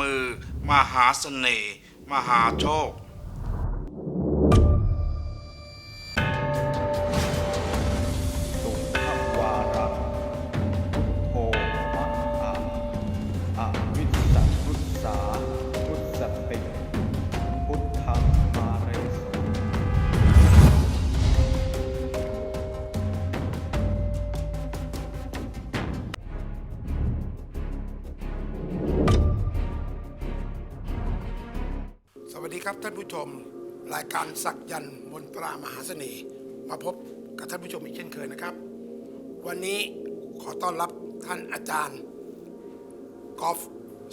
มือ มหาเสน่ห์ มหาโชค สักยันต์มนตรามหาเสน่ห์มาพบกับท่านผู้ชมอีกเช่นเคยนะครับ วันนี้ขอต้อนรับท่านอาจารย์กอล์ฟ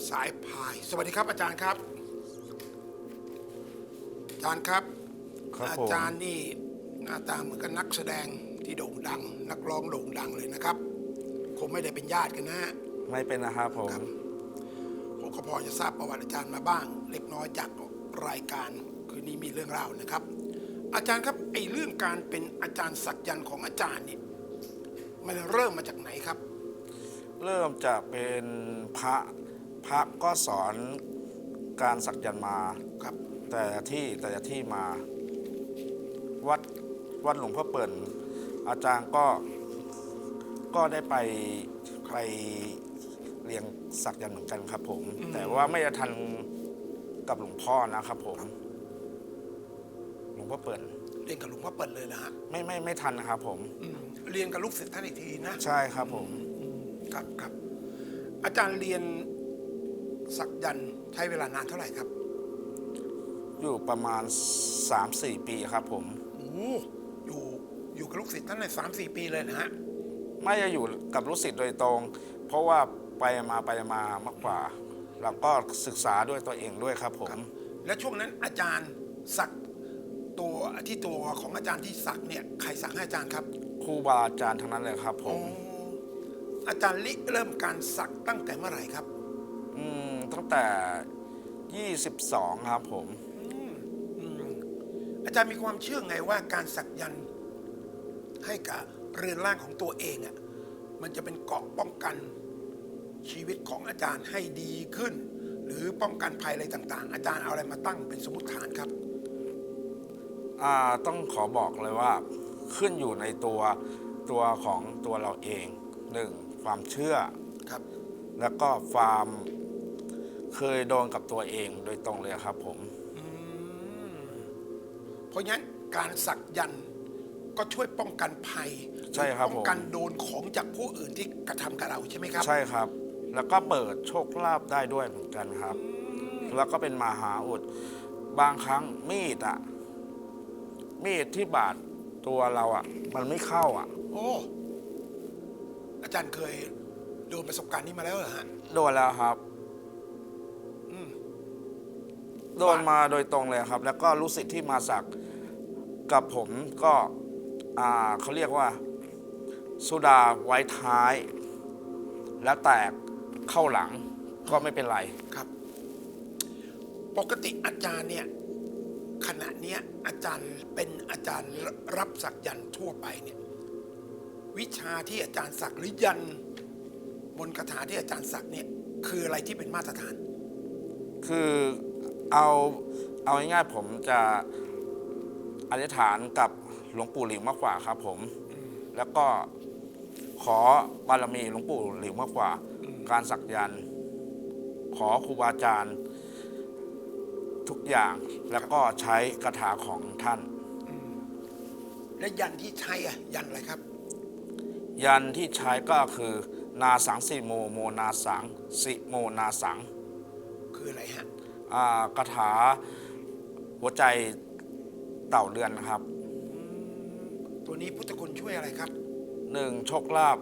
สายพาย สวัสดีครับอาจารย์ครับ อาจารย์ครับ ครับผม อาจารย์นี่หน้าตาเหมือนกับนักแสดงที่โด่งดัง นักร้องโด่งดังเลยนะครับ คงไม่ได้เป็นญาติกันนะฮะ ไม่เป็นนะครับผมครับผมก็พอจะทราบประวัติอาจารย์มาบ้าง เล็กน้อยจากรายการ คืนนี้มีเรื่องเล่านะครับ อาจารย์ครับไอ้เรื่องการเป็นอาจารย์สักยันต์ของอาจารย์เนี่ยมันเริ่มมาจากไหนครับ เริ่มจากเป็นพระพระก็สอนการสักยันต์มาครับ แต่ละที่แต่ละที่มาวัดวัดหลวงพ่อเปิ่นอาจารย์ก็ก็ได้ไปไปเรียนสักยันต์เหมือนกันครับผม แต่ว่าไม่ได้ทันกับหลวงพ่อนะครับผมหล วงพ่อเปิ่นเรียนกับหลวงพ่อเปิดเลยนะฮะไม่ไม่ไม่ทันนะครับผม อืมเรียนกับลูกศิษย์ท่านอีกทีนะใช่ครับผม ครับครับ อาจารย์เรียนสักยันต์ใช้เวลานานเท่าไหร่ครับอยู่ประมาณ 3-4 ปีครับผม โอ้โหอยู่อยู่กับลูกศิษย์ท่านในสามสี่ปีเลยนะฮะ ไม่จะอยู่กับลูกศิษย์โดยตรง เพราะว่าไปมาไปมามากกว่า แล้วก็ศึกษาด้วยตัวเองด้วยครับผม และช่วงนั้นอาจารย์สัก ตัวที่ตัวของอาจารย์ที่สักเนี่ยใครสักให้อาจารย์ครับครูบาอาจารย์ทั้งนั้นเลยครับผมอาจารย์ลิเริ่มการสักตั้งแต่เมื่อไหร่ครับอืมตั้งแต่ 22 ครับผมอาจารย์มีความเชื่อไงว่าการสักยันต์ให้กับเรือนร่างของตัวเองอะมันจะเป็นเกราะป้องกันชีวิตของอาจารย์ให้ดีขึ้น หรือป้องกันภัยอะไรต่าง ๆ อาจารย์เอาอะไรมาตั้งเป็นสมมติฐานครับอ่า ต้องขอบอกเลยว่าขึ้นอยู่ในตัวตัวของตัวเราเองหนึ่งความเชื่อครับ แล้วก็ความเคยโดนกับตัวเองโดยตรงเลยครับผมเพราะงั้นการสักยันต์ก็ช่วยป้องกันภัยใช่ครับป้องกันโดนของจากผู้อื่นที่กระทำกับเราใช่ไหมครับ ใช่ครับ แล้วก็เปิดโชคลาภได้ด้วยเหมือนกันครับ แล้วก็เป็นมหาอุด บางครั้งมีดอะ มีดที่บาดตัวเราอะมันไม่เข้าอะโอ้ อาจารย์เคยโดนประสบการณ์นี้มาแล้วเหรอฮะ โดนแล้วครับโดนมาโดยตรงเลยครับ แล้วก็รู้สึกที่มาสักกับผมก็ อ่าเขาเรียกว่า สุดาไว้ท้าย แล้วแตกเข้าหลังก็ไม่เป็นไร ครับ ปกติอาจารย์เนี่ย ขณะเนี้ยอาจารย์เป็นอาจารย์รับสักยันต์ทั่วไปเนี่ยวิชาที่อาจารย์สักหรือยันต์บนคาถาที่อาจารย์สักเนี่ยคืออะไรที่เป็นมาตรฐาน คือเอาเอาง่ายๆผมจะอธิษฐานกับหลวงปู่หลิวมากกว่าครับผม แล้วก็ขอบารมีหลวงปู่หลิวมากกว่า การสักยันต์ขอครูบาอาจารย์ ทุกอย่างแล้วก็ใช้คาถาของท่าน และยันต์ที่ใช้อะยันต์อะไรครับ ยันที่ใช้ก็คือนาสังสิโมโมนาสังสิโมนาสังคืออะไรฮะอ่าคาถาหัวใจเต่าเรือนนะครับ ตัวนี้พุทธคุณช่วยอะไรครับหนึ่งโชคลาภ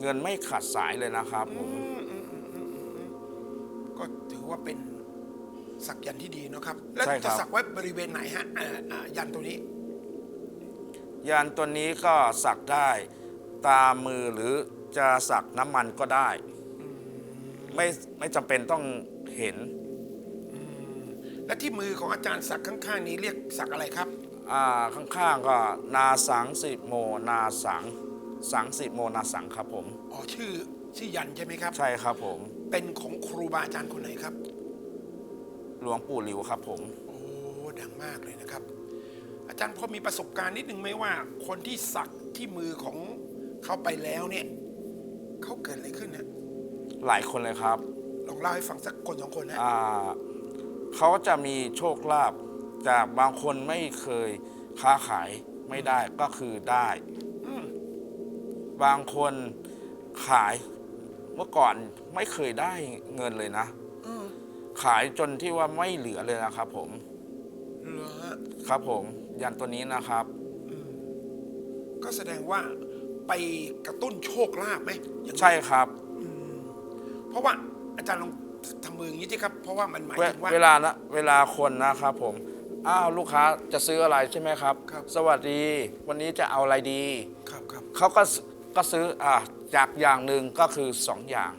เงินไม่ขาดสายเลยนะครับผมก็ถือว่าเป็น สักยันต์ที่ดีเนอะครับ แล้วใช่คจะรับสักไว้บริเวณไหนฮะอ่าอ่ายันต์ตัวนี้ ยันตัวนี้ก็สักได้ตามมือหรือจะสักน้ำมันก็ได้ ไม่ไม่จำเป็นต้องเห็นและที่มือของอาจารย์สักข้างๆนี้เรียกสักอะไรครับ อ่าข้างๆก็นาสังสิโมนาสัง สังสิโมนาสังครับผม อ๋อชื่อชื่อยันต์ใช่ไหมครับ ใช่ครับผม เป็นของครูบาอาจารย์คนไหนครับ หลวงปู่หลิวครับผม โอ้ดังมากเลยนะครับ อาจารย์พอมีประสบการณ์นิดนึงไหมว่า คนที่สักที่มือของเขาไปแล้วเนี่ยเขาเกิดอะไรขึ้นนะหลายคนเลยครับ ลองเล่าให้ฟังสักคนสองคนนะ อ่าเขาจะมีโชคลาภจากบางคนไม่เคยค้าขายไม่ได้ก็คือได้บางคนขายเมื่อก่อนไม่เคยได้เงินเลยนะ ขายจนที่ว่าไม่เหลือเลยนะครับผม เหรอฮะครับผม ยันตัวนี้นะครับ ก็แสดงว่าไปกระตุ้นโชคลาภไหมอย่างนั้นใช่ครับเพราะว่าอาจารย์ลองทำมืออย่างนี้สิครับ เพราะว่ามันหมายเวถึงว่า เวลานะเวลาคนนะครับผม อ้าวลูกค้าจะซื้ออะไรใช่ไหมครับ ครับ สวัสดี วันนี้จะเอาอะไรดี ครับครับ เขาก็ซื้อก็ซื้ออ่าจากอย่างหนึ่งก็คือสองอย่าง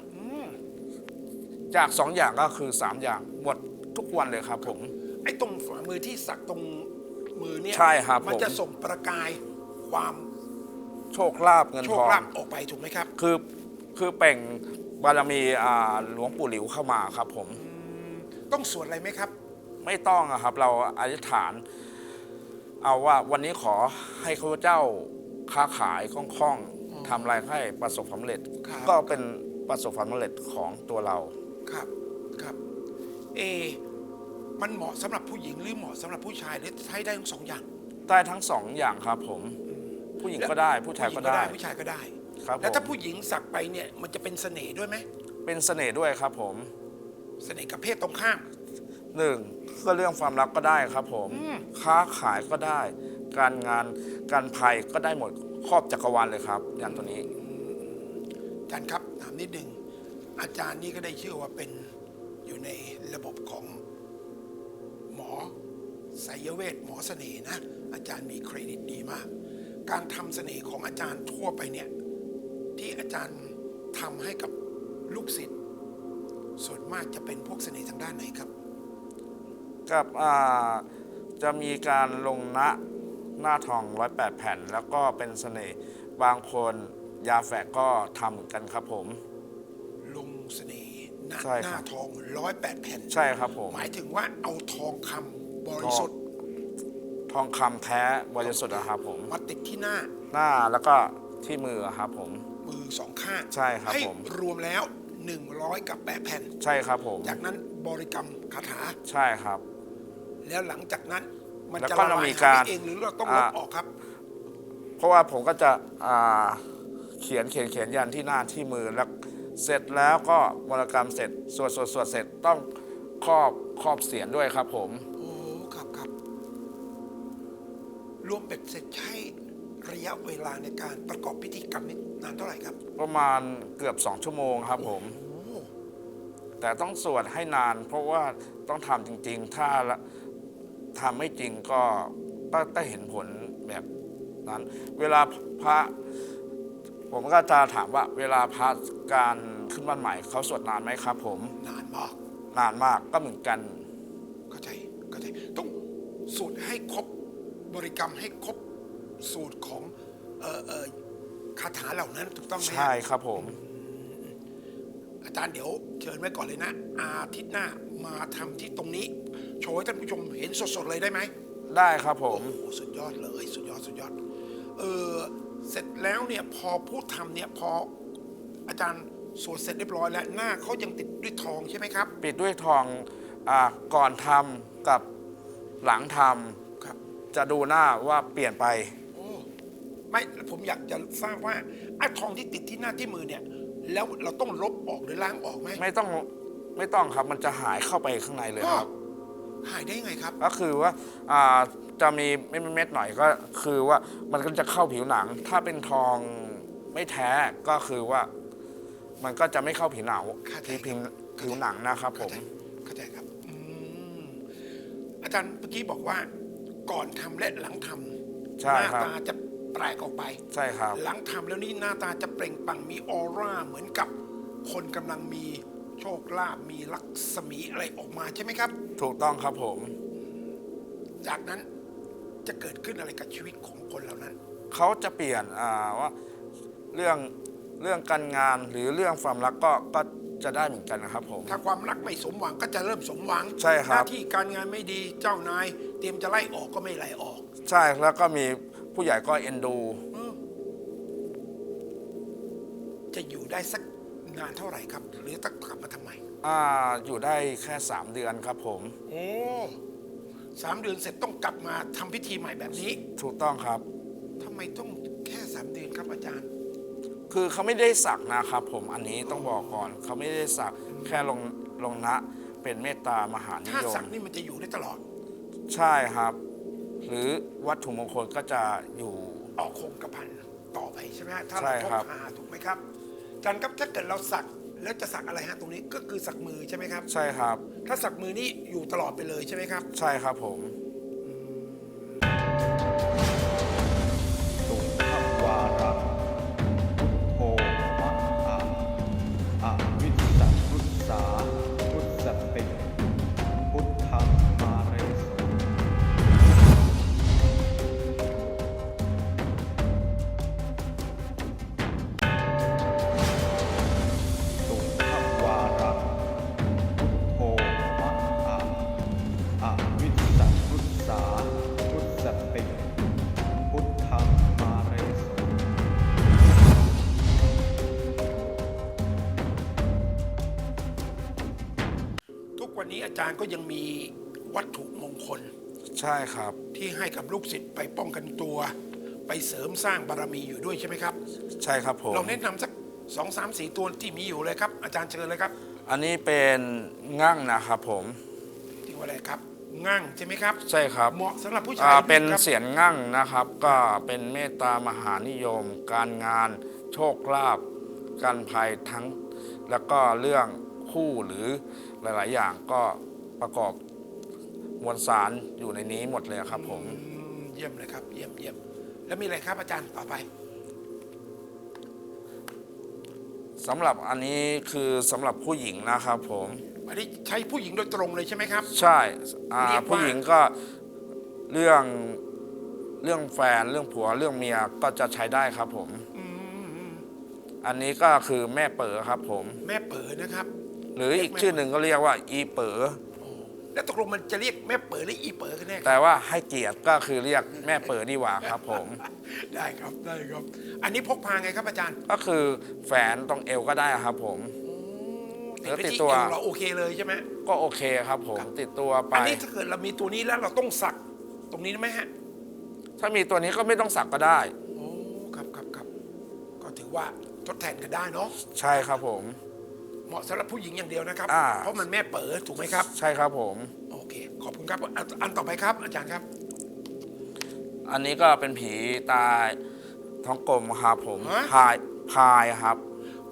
จากสองอย่างก็คือสามอย่างหมดทุกวันเลยครับผม ไอ้ตรงฝ่ามือที่สักตรงมือเนี่ยใช่ครับมันผม จะส่งประกายความโชคลาภเงินโชทคอง ลาภออกไปถูกไหมครับ คือคือเปล่งบารมีอ่าหลวงปู่หลิวเข้ามาครับผม ต้องสวดอะไรไหมครับ ไม่ต้องอะครับ เราอธิษฐาน เอาว่าวันนี้ขอให้ข้าพเจ้าค้าขายคล่องๆทำอะไรให้ประสบความสำเร็จ ครับ ก็เป็นประสบความสำเร็จของตัวเรา ครับครับ เอ มันเหมาะสำหรับผู้หญิงหรือเหมาะสำหรับผู้ชายหรือใช้ได้ทั้งสองอย่างได้ทั้งสองอย่างครับผม ผู้หญิงก็ได้ผู้ชายก็ได้ ผู้ชายก็ได้ ครับแล้วถ้าผม ผู้หญิงสักไปเนี่ยมันจะเป็นเสน่ห์ด้วยไหมเป็นเสน่ห์ด้วยครับผมเสน่ห์กับเพศตรงข้าม หนึ่งก็เรื่องความรักก็ได้ครับผม ค้าขายก็ได้ การงานการภัยก็ได้หมดครอบจักรวาลเลยครับ อย่างตัวนี้ อาจารย์ครับถามนิดหนึ่ง อาจารย์นี่ก็ได้ชื่อว่าเป็นอยู่ในระบบของหมอไสยเวทหมอเสน่ห์นะ อาจารย์มีเครดิตดีมาก การทำเสน่ห์ของอาจารย์ทั่วไปเนี่ย ที่อาจารย์ทำให้กับลูกศิษย์ส่วนมากจะเป็นพวกเสน่ห์ทางด้านไหนครับ กับอ่าจะมีการลงหน้าหน้าทองร้อยแปดแผ่น แล้วก็เป็นเสน่ห์บางคนยาแฝกก็ทำเหมือนกันครับผม เสน่ห์หน้าใช่หครัน้าบทองร้อยแปดแผ่นใช่ครับผม หมายถึงว่าเอาทองคำบริสุทธิ์ทองคำแท้บริสุทธิ์นะครับผม มาติดที่หน้าหน้าแล้วก็ที่มือครับผม มือสองข้างใช่ครับให้ผม รวมแล้ว 100 กับแปดแผ่น ใช่ครับผม จากนั้นบริกรรมคาถา ใช่ครับ แล้วหลังจากนั้นมันแล้วจะก็ละเราลายมีหายการไปเองหรือเราต้องลบอ่า ออกครับ เพราะว่าผมก็จะอ่าเขียนเขียนเขียนยันที่หน้าที่มือแล้ว เสร็จแล้วก็บริกรรมเสร็จสวดสวดสวดเสร็จต้องครอบครอบเสียนด้วยครับผม โอ้ครับครับ รวมเป็ดเสร็จใช้ระยะเวลาในการประกอบพิธีกรรมนี้นานเท่าไหร่ครับประมาณเกือบสองชั่วโมงครับผม โอ้แต่ต้องสวดให้นาน เพราะว่าต้องทำจริงๆ ถ้าละทำไม่จริงก็ก็ได้เห็นผลแบบนั้น เวลาพระ ผมก็จะถามว่าเวลาพระการขึ้นบ้านใหม่เขาสวดนานไหมครับ ผมนานมากนานมากก็เหมือนกันเข้าใจเข้าใจต้องสูตรให้ครบบริกรรมให้ครบสูตรของเอ่อเอ่อคาถาเหล่านั้นถูกต้องไหมฮะ ใช่ครับผม อาจารย์เดี๋ยวเชิญไว้ก่อนเลยนะ อาทิตย์หน้ามาทำที่ตรงนี้ โชว์ให้ท่านผู้ชมเห็นสดๆเลยได้ไหมได้ครับผม โอ้โหสุดยอดเลย สุดยอดสุดยอด เออ เสร็จแล้วเนี่ยพอผู้ทำเนี่ยพออาจารย์สวดเสร็จเรียบร้อยแล้วหน้าเขายังติดด้วยทองใช่ไหมครับ ปิดด้วยทองอาก่อนทำกับหลังทำครับ จะดูหน้าว่าเปลี่ยนไป โอ้ไม่ผมอยากจะทราบว่าไอ้ทองที่ติดที่หน้าที่มือเนี่ย แล้วเราต้องลบออกหรือล้างออกไหมไม่ต้องไม่ต้องครับมันจะหายเข้าไปข้างในเลยครับอ หายได้ยังไงครับ ก็คือว่าอ่าจะมีเม็ดๆหน่อยก็คือว่ามันก็จะเข้าผิวหนัง ถ้าเป็นทองไม่แท้ก็คือว่า มันก็จะไม่เข้าผิวหนังเข้าใจ ที่ผิวผิวหนังนะครับผมเข้าใจครับอืมอาจารย์เมื่อกี้บอกว่า ก่อนทำและหลังทำใช่หน้าครับ ตาจะแปลกออกไป ใช่ครับ หลังทำแล้วนี่หน้าตาจะเปล่งปลั่งมีออร่าเหมือนกับคนกำลังมี โชคลาภมีลักษมีอะไรออกมาใช่ไหมครับ ถูกต้องครับผม จากนั้นจะเกิดขึ้นอะไรกับชีวิตของคนเหล่านั้น เขาจะเปลี่ยนอ่าว่าเรื่องเรื่องการงานหรือเรื่องความรักก็ก็จะได้เหมือนกันนะครับผม ถ้าความรักไม่สมหวังก็จะเริ่มสมหวังใช่ครับ หน้าที่การงานไม่ดีเจ้านาย เตรียมจะไล่ออกก็ไม่ไล่ออกใช่แล้วก็มีผู้ใหญ่ก็เอ็นดูจะอยู่ได้สัก นานเท่าไหร่ครับ หรือต้องกลับมาทำไมอ่าอยู่ได้แค่ 3 เดือนครับผมโอ้สามเดือนเสร็จต้องกลับมาทำพิธีใหม่แบบนี้ถูกต้องครับ ทำไมต้องแค่สามเดือนครับอาจารย์ คือเขาไม่ได้สักนะครับผมอันนี้ต้องบอกก่อนเขาไม่ได้สักแค่ลงลงนะเป็นเมตตามหานิถ้ายม สักนี่มันจะอยู่ได้ตลอดใช่ครับ หรือวัตถุมงคลก็จะอยู่ ออกคงกระพันต่อไปใช่ไหมฮะถ้าใช่เราพกครับพาถูกไหมครับอา จารย์ครับถ้าเกิดเราสักแล้วจะสักอะไรฮะตรงนี้ก็คือสักมือใช่ไหมครับ ใช่ครับ ถ้าสักมือนี่อยู่ตลอดไปเลยใช่ไหมครับ ใช่ครับผม ก็ยังมีวัตถุมงคล ใช่ครับ ที่ให้กับลูกศิษย์ไปป้องกันตัว ไปเสริมสร้างบารมีอยู่ด้วยใช่ไหมครับ ใช่ครับผมเราแนะนำสักสองสามสี่ตัวที่มีอยู่เลยครับ อาจารย์เชิญเลยครับอันนี้เป็นงั่งนะครับผมที่ว่าอะไรครับงั่งใช่ไหมครับ ใช่ครับเหมาะสำหรับผู้ชาอ่ายเป็นครับ เสียงงั่งนะครับ ก็เป็นเมตตามหานิยม การงาน โชคลาภการภัยทั้ง แล้วก็เรื่องคู่หรือหลาย ๆ อย่างก็ ประกอบมวลสารอยู่ในนี้หมดเลยครับผมอืมเยี่ยมเลยครับ เยี่ยมเยี่ยมแล้วมีอะไรครับอาจารย์ต่อไปสำหรับอันนี้คือสำหรับผู้หญิงนะครับผม อันนี้ใช้ผู้หญิงโดยตรงเลยใช่ไหมครับ ใช่อ่าเรียกว่า ผู้หญิงก็เรื่องเรื่องแฟนเรื่องผัวเรื่องเมียก็จะใช้ได้ครับผมอันนี้ก็คือแม่เป๋อครับผม แม่เป๋อนะครับ หรืออีกชื่อหนึ่งก็เรียกว่า อีเป๋อ แล้วตกลงมันจะเรียกแม่เป๋อหรืออีเป๋อกันแน่ครับแต่ว่าให้เกียรติก็คือเรียกแม่เป๋อดีกว่าครับผม ได้ครับได้ครับ อันนี้พกพาไงครับอาจารย์ก็คือแฝนตรงเอวก็ได้ครับผมติดไปติดที่ตัว เอวเราโอเคเลยใช่ไหมก็โอเคครับผมติดตัวไป อันนี้ถ้าเกิดเรามีตัวนี้แล้วเราต้องสักตรงนี้ไหมฮะถ้ามีตัวนี้ก็ไม่ต้องสักก็ได้ โอ้ครับครับครับก็ถือว่าทดแทนกันได้เนาะ ใช่ครับผม เหมาะสำหรับผู้หญิงอย่างเดียวนะครับ อ่า เพราะมันแม่เป๋อถูกไหมครับ ใช่ครับผม โอเค ขอบคุณครับอันอันต่อไปครับ อาจารย์ครับ อันนี้ก็เป็นผีตายท้องกลมครับผมฮะ พายพายครับ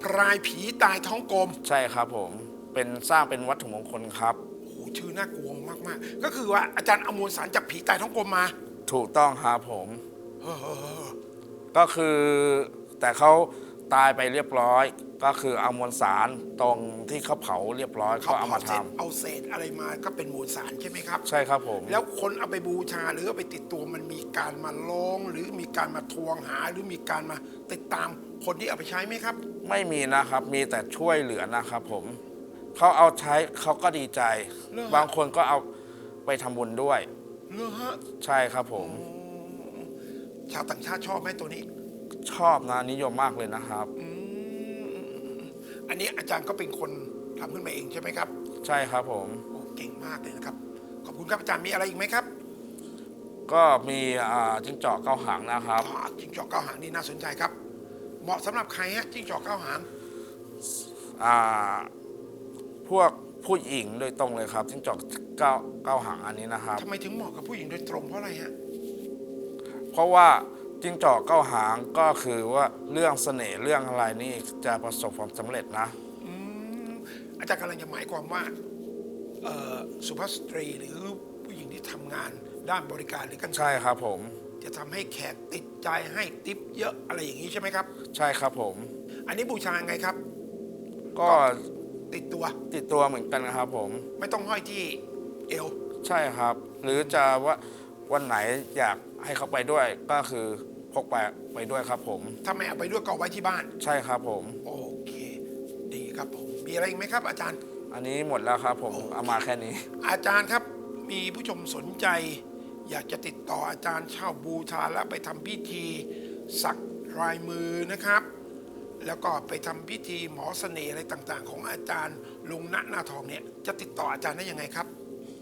พรายผีตายท้องกลมใช่ครับผม เป็นสร้างเป็นวัตถุมงคลครับ โอ้โหชื่อน่ากลัวมากๆ ก็คือว่าอาจารย์เอามวลสารจากผีตายท้องกลมมาถูกต้องครับผม เออเออเออก็คือแต่เขาตายไปเรียบร้อย ก็คือเอามวลสารตรงที่เขาเผาเรียบร้อยเขาเขาเอาเผามาเสร็จทำเอาเศษอะไรมาก็เป็นมวลสารใช่ไหมครับ ใช่ครับผม แล้วคนเอาไปบูชาหรือเอาไปติดตัวมันมีการมาร้องหรือมีการมาทวงหาหรือมีการมาติดตามคนที่เอาไปใช้ไหมครับ ไม่มีนะครับมีแต่ช่วยเหลือนะครับผมเขาเอาใช้เขาก็ดีใจ เหรอฮะ บางคนก็เอาไปทำบุญด้วย เหรอฮะใช่ครับผม ชาวต่างชาติชอบไหมตัวนี้ ชอบนะนิยมมากเลยนะครับอั นนี้อาจารย์ก็เป็นคนทำขึ้นมาเองใช่ไหมครับใช่ครับผม โอ้เก่งมากเลยนะครับ ขอบคุณครับอาจารย์มีอะไรอีกไหมครับก็มีอ่าจิ้งจอกเก้าหางนะครับ อ๋อจิ้งจอกเก้าหางนี่น่าสนใจครับ เหมาะสำหรับใครฮะจิ้งจอกเก้าหาง อ่าพวกผผู้หญิงโดยตรงเลยครับจิ้งจอกเก้าเก้าหางอันนี้นะครับ ทำไมถึงเหมาะกับผู้หญิงโดยตรงเพราะอะไรฮะ เพราะว่า จิ้งจอกเก้าหางก็คือว่าเรื่องเสน่ห์เรื่องอะไรนี่จะประสบความสำเร็จนะ อืมอาจารย์กำลังจะหมายความว่าเอ่อสุภาพสตรีหรือผู้หญิงที่ทำงานด้านบริการหรือการใช่ครับผม จะทำให้แขกติดใจให้ติปเยอะอะไรอย่างนี้ใช่ไหมครับ ใช่ครับผม อันนี้บูชาไงครับ ก็ติดตัวติดตัวเหมือนกันนะครับผม ไม่ต้องห้อยที่เอว ใช่ครับ หรือจะว่าวันไหนอยาก ให้เขาไปด้วยก็คือพกไปไปด้วยครับผม ถ้าไม่เอาไปด้วยก็เอาไว้ที่บ้าน ใช่ครับผม โอเค ดีครับผม มีอะไรอีกไหมครับ อาจารย์ อันนี้หมดแล้วครับผมเอามาแค่นี้ อาจารย์ครับมีผู้ชมสนใจ อยากจะติดต่ออาจารย์เช่าบูชาและไปทำพิธีสักลายมือนะครับ แล้วก็ไปทำพิธีหมอเสน่ห์อะไรต่างๆ ของอาจารย์ลุงณหน้าทองเนี่ยจะติดต่ออาจารย์ได้ยังไงครับ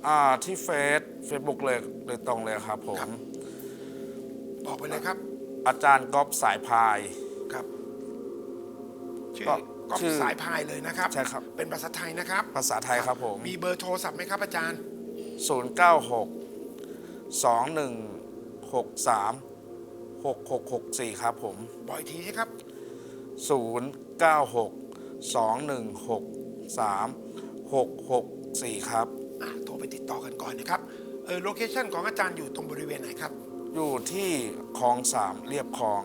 อ่าที่เฟซเฟซบุ๊กเลยโดยตรงเลยครับผมครั บบอกไปเลยครับ อาจารย์ก๊อฟสายพาย ครับ ชื่อก็ก็ชื่อสายพายเลยนะครับ ใช่ครับ เป็นภาษาไทยนะครับ ภาษาไทยครับผม มีเบอร์โทรศัพท์ไหมครับอาจารย์ 096 2163 6664 ครับผมบอกอีกทีสิครับ 096 2163 6664 ครับ อะโทรไปติดต่อกันก่อนนะครับ เออโลเคชันของอาจารย์อยู่ตรงบริเวณไหนครับ อยู่ที่คลองสามเรียบคลอง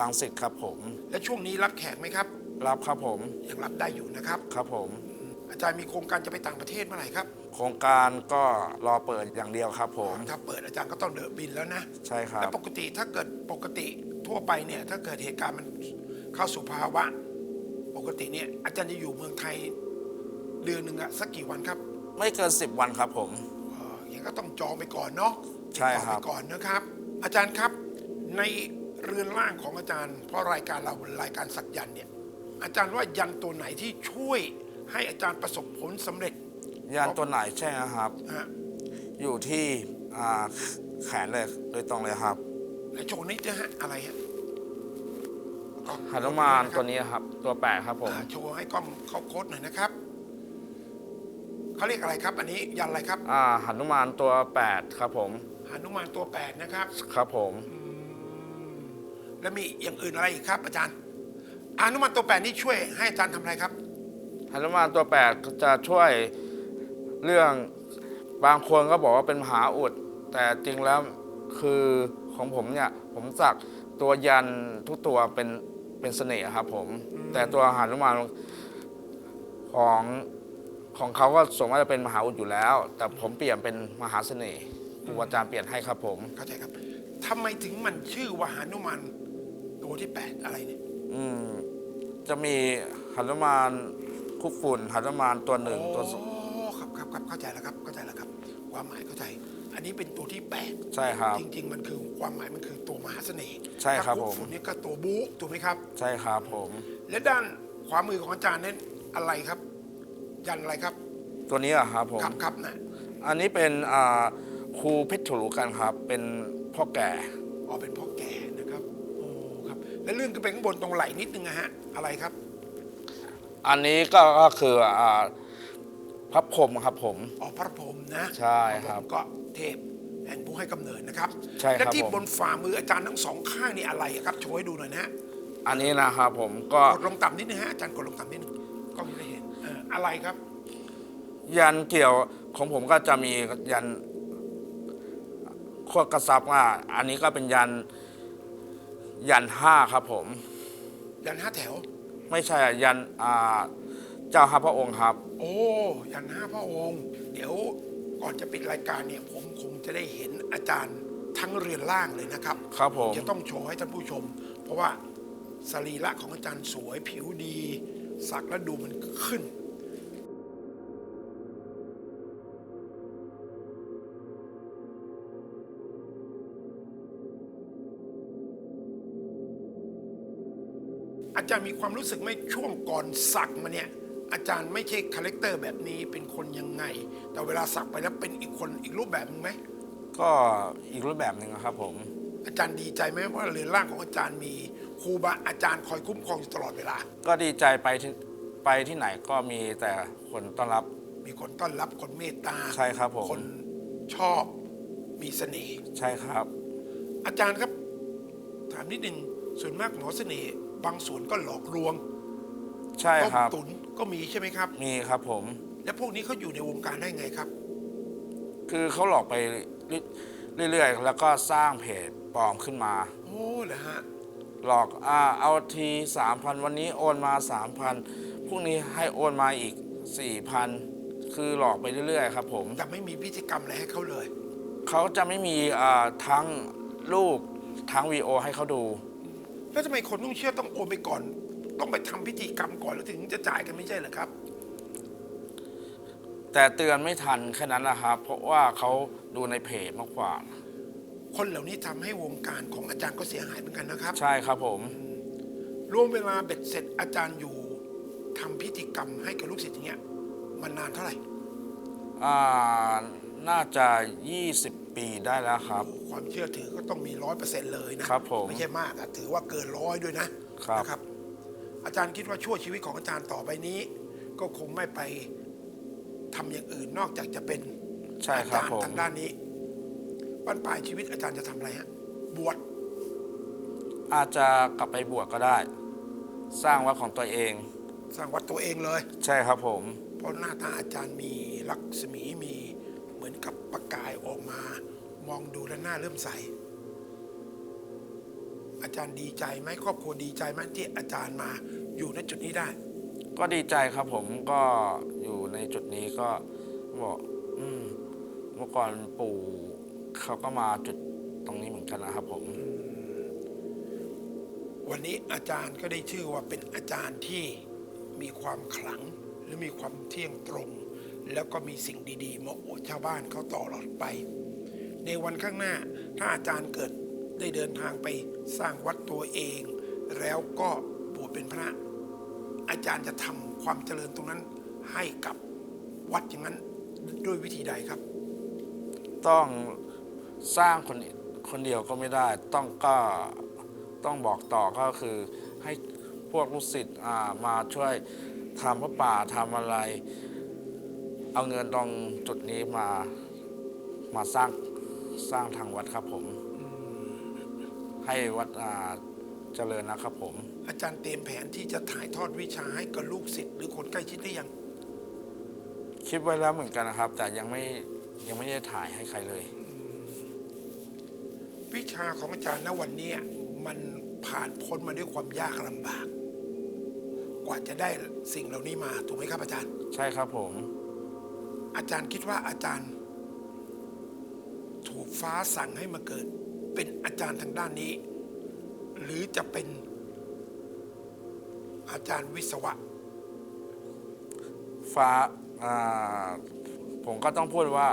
ลังสิตครับผม และช่วงนี้รับแขกไหมครับ รับครับผมยังรับได้อยู่นะครับ ครับผม อาจารย์มีโครงการจะไปต่างประเทศเมื่อไหร่ครับโครงการก็รอเปิดอย่างเดียวครับผม ถ้าเปิดอาจารย์ก็ต้องเดินบินแล้วนะใช่ครัแล้บวปกติถ้าเกิดปกติทั่วไปเนี่ยถ้าเกิดเหตุการณ์มันเข้าสู่ภาวะ ปกติเนี่ยอาจารย์จะอยู่เมืองไทยเดือนหนึ่งอะสักกี่วันครับไม่เกิน 10 วันครับผม เอ่ออย่างก็ต้องจองไปก่อนเนาะใช่ครับติดต่อไปก่อนนะครับ อาจารย์ครับในเรือนร่างของอาจารย์ เพราะรายการเราเป็นรายการสักยันต์เนี่ยอาจารย์ว่ายันตัวไหนที่ช่วยให้อาจารย์ประสบผลสำเร็จยานตัวไหนใช่ครับฮะอยู่ที่อ่าแขนเลยโดยตรงเลยครับและโชว์นิดนะฮะอะไรฮะกล้องหนุมานะครับตัวนี้ครับ ตัวแปดครับผมอ่าโชว์ให้กล้องเขาโค้ดหน่อยนะครับเขาเรียกอะไรครับ อันนี้ยันอะไรครับ อ่าหนุมานตัวแปดครับผม หนุมานตัวแปดนะครับครับผมแล้วมีอย่างอื่นอะไรอีกครับอาจารย์หนุมานตัวแปดนี่ช่วยให้อาจารย์ทำอะไรครับ หนุมานตัวแปดจะช่วยเรื่องบางคนก็บอกว่าเป็นมหาอุด แต่จริงแล้วคือของผมเนี่ยผมสักตัวยันทุกตัวเป็นเป็นเสน่ห์ครับผม แต่ตัวหนุมานของของเขาก็สมมติจะเป็นมหาอุดอยู่แล้ว แต่ผมเปลี่ยนเป็นมหาเสน่ห์ ครูอาจารย์เปลี่ยนให้ครับผม เข้าใจครับทำไมถึงมันชื่อว่าหนุมานตัวที่แปดอะไรเนี่ยอืมจะมีหนุมานคุกฝุ่นหนุมานตัวหนึ่งตัวสโอ้ครับครับครับเข้าใจแล้วครับเข้าใจแล้วครับ ความหมายเข้าใจ อันนี้เป็นตัวที่แปดใช่ครับ จริง ๆ มันคือความหมายมันคือตัวมหาเสน่ห์ใช่ครับถ้าผม ฝุ่นนี่ก็ตัวบู๊ถูกไหมครับ ใช่ครับผม และด้านขวามือของอาจารย์นั้นอะไรครับ ยันอะไรครับตัวนี้อะครับผม ครับครับนะ อันนี้เป็นอ่า ครูเพชรฉลูกันครับ เป็นพ่อแก่อ๋อเป็นพ่อแก่นะครับโอ้ครับ แล้วเลื่อนขึ้นไปข้างบนตรงไหล่นิดนึงนะฮะอะไรครับ อันนี้ก็ก็คืออ่าพระพรหมครับผม อ๋อพระพรหมนะใช่ครับพะพหมก็เทพแห่งผู้ให้กำเนิดนะครับใช่ครับและที่ผม บนฝ่ามืออาจารย์ทั้งสองข้างนี่อะไรอะครับโชว์ให้ดูหน่อยนะฮะอันนี้นะครับผมก็กดลงต่ำนิดนึงฮะอาจารย์กดลงต่ำนิดนึงก็ไม่ได้เห็นเอ่ออะไรครับ ยันเกี่ยวของผมก็จะมียัน ขวดกระซับว่าอันนี้ก็เป็นยันยันห้าครับผม ยันห้าแถว ไม่ใช่อะยันอ่าเจ้าห้าพระองค์ครับ โอ้ยันห้าพระองค์ เดี๋ยวก่อนจะปิดรายการเนี่ยผมคงจะได้เห็นอาจารย์ทั้งเรือนล่างเลยนะครับครับผม จะต้องโชว์ให้ท่านผู้ชม เพราะว่าสรีระของอาจารย์สวยผิวดี สักแล้วดูมันขึ้นาจารย์มีความรู้สึกไหม่ช่วงก่อนสักมาเนี่ยอาจารย์ไม่ใช่คาแรคเตอร์แบบนี้เป็นคนยังไง แต่เวลาสักไปแล้วเป็นอีกคนอีกรูปแบบหนึงไหมก็อีกรูปแบบหนึ่งนะครับผม อาจารย์ดีใจไหมว่าเรือนร่างของอาจารย์มีครูบาอาจารย์คอยคุ้มครองอยู่ตลอดเวลา ก็ดีใจไปที่ไปที่ไหนก็มีแต่คนต้อนรับมมีคนต้อนรับคนเมตตาใช่ครับผม คนชอบมีเสน่ห์ใช่ครับ อาจารย์ครับ ถามนิดนึงส่วนมากหมอเสน่ห์ บางส่วนก็หลอกลวงใช่ต้มครับ ตุนก็มีใช่ไหมครับ มีครับผม แล้วพวกนี้เขาอยู่ในวงการได้ไงครับ คือเขาหลอกไปเรื่อยๆ แล้วก็สร้างเพจปลอมขึ้นมา โอ้เหรอฮะ หลอกอ่าเอาทีสามพันวันนี้โอนมาสามพันพรุ่งนี้ให้โอนมาอีกสี่พันคือหลอกไปเรื่อยๆ ครับ ผม แต่ไม่มีพิธีกรรมอะไรให้เขาเลย เขาจะไม่มีอ่าทั้งรูปทั้งวีโอให้เขาดู แล้วทำไมคนต้องเชื่อต้องโอนไปก่อน ต้องไปทำพิธีกรรมก่อนแล้วถึงจะจ่ายกันไม่ใช่เหรอครับ แต่เตือนไม่ทันแค่นั้นนะครับ เพราะว่าเขาดูในเพจมากกว่า คนเหล่านี้ทำให้วงการของอาจารย์ก็เสียหายเหมือนกันนะครับ ใช่ครับผม รวมเวลาเบ็ดเสร็จอาจารย์อยู่ทำพิธีกรรมให้กับลูกศิษย์อย่างเงี้ยมันนานเท่าไหร่ อ่า น่าจะ 20 ปีได้แล้วครับ ความเชื่อถือก็ต้องมีร้อยเปอร์เซ็นต์เลยนะครับผมไม่ใช่มากอะถือว่าเกินร้อยด้วยนะครับ นะครับ อาจารย์คิดว่าชั่วชีวิตของอาจารย์ต่อไปนี้ ก็คงไม่ไปทำอย่างอื่นนอกจากจะเป็นใช่อาครับจารย์ผม ทางด้านนี้บรรปลายชีวิตอาจารย์จะทำอะไรฮะบวชอาจจะกลับไปบวชก็ได้ สร้างวัดของตัวเอง สร้างวัดตัวเองเลย ใช่ครับผม เพราะหน้าตาอาจารย์มีลักษมีมีเหมือนกับประกายออกมา มองดูแล้วหน้าเริ่มใส อาจารย์ดีใจไหมครอบครัวดีใจไหมที่อาจารย์มาอยู่ในจุดนี้ได้ ก็ดีใจครับผมก็อยู่ในจุดนี้ก็บอกอืมเมื่อก่อนปู่เขาก็มาจุดตรงนี้เหมือนกันนะครับผม วันนี้อาจารย์ก็ได้ชื่อว่าเป็นอาจารย์ที่มีความขลังหรือมีความเที่ยงตรง แล้วก็มีสิ่งดีๆมาโอวดชาวบ้านเขาต่อหลอดไป ในวันข้างหน้า ถ้าอาจารย์เกิดได้เดินทางไปสร้างวัดตัวเอง แล้วก็บวชเป็นพระ อาจารย์จะทำความเจริญตรงนั้นให้กับวัดอย่างนั้นด้วยวิธีใดครับ ต้องสร้างคนคนเดียวก็ไม่ได้ ต้องก็ต้องบอกต่อก็คือให้พวกลูกศิษย์มาช่วยทำพระป่าทำอะไร เอาเงินตรงจุดนี้มามาสร้าง สร้างทางวัดครับผม ให้วัดอ่าเจริญนะครับผม อาจารย์เตรียมแผนที่จะถ่ายทอดวิชาให้กับลูกศิษย์หรือคนใกล้ชิดหรือยัง คิดไว้แล้วเหมือนกันนะครับ แต่ยังไม่ยังไม่ได้ถ่ายให้ใครเลย วิชาของอาจารย์ณวันนี้มันผ่านพ้นมาด้วยความยากลำบาก กว่าจะได้สิ่งเหล่านี้มาถูกไหมครับอาจารย์ ใช่ครับผม อาจารย์คิดว่าอาจารย์ ถูกฟ้าสั่งให้มาเกิด เป็นอาจารย์ทางด้านนี้ หรือจะเป็นอาจารย์วิศวะ ฟ้าอ่าผมก็ต้องพูดว่า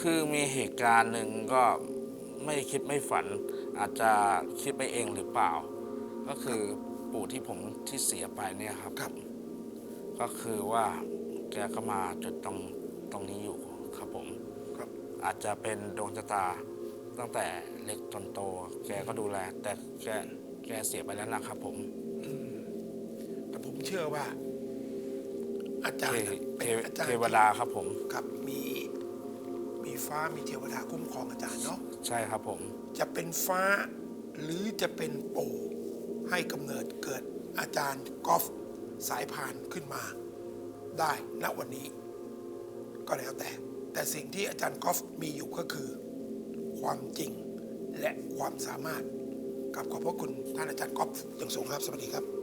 คือมีเหตุการณ์หนึ่งก็ไม่คิดไม่ฝัน อาจจะคิดไปเองหรือเปล่า ก็คือปู่ที่ผมที่เสียไปเนี่ยครับ ครับ ก็คือว่าแกก็มาจุดตรงตรงนี้อยู่ครับผมครับ อาจจะเป็นดวงชะตาตั้งแต่เล็กจนโต แกก็ดูแล แต่แกแกเสียไปแล้วนะครับผมแต่ผมเชื่อว่า อาจารเทย์น่ะเทเป็นอาจารย์เทที่วดาครับผมครับมี มีฟ้ามีเทวดาคุ้มครองอาจารย์เนาะใช่ครับผม จะเป็นฟ้าหรือจะเป็นปู่ให้กำเนิดเกิดอาจารย์กอล์ฟสายพานขึ้นมา ได้ณวันนี้ ก็แล้วแต่ แต่สิ่งที่อาจารย์กอฟมีอยู่ก็คือ ความจริงและความสามารถกับขอบพระคุณท่านอาจารย์กอฟอย่างสูงครับ สวัสดีครับ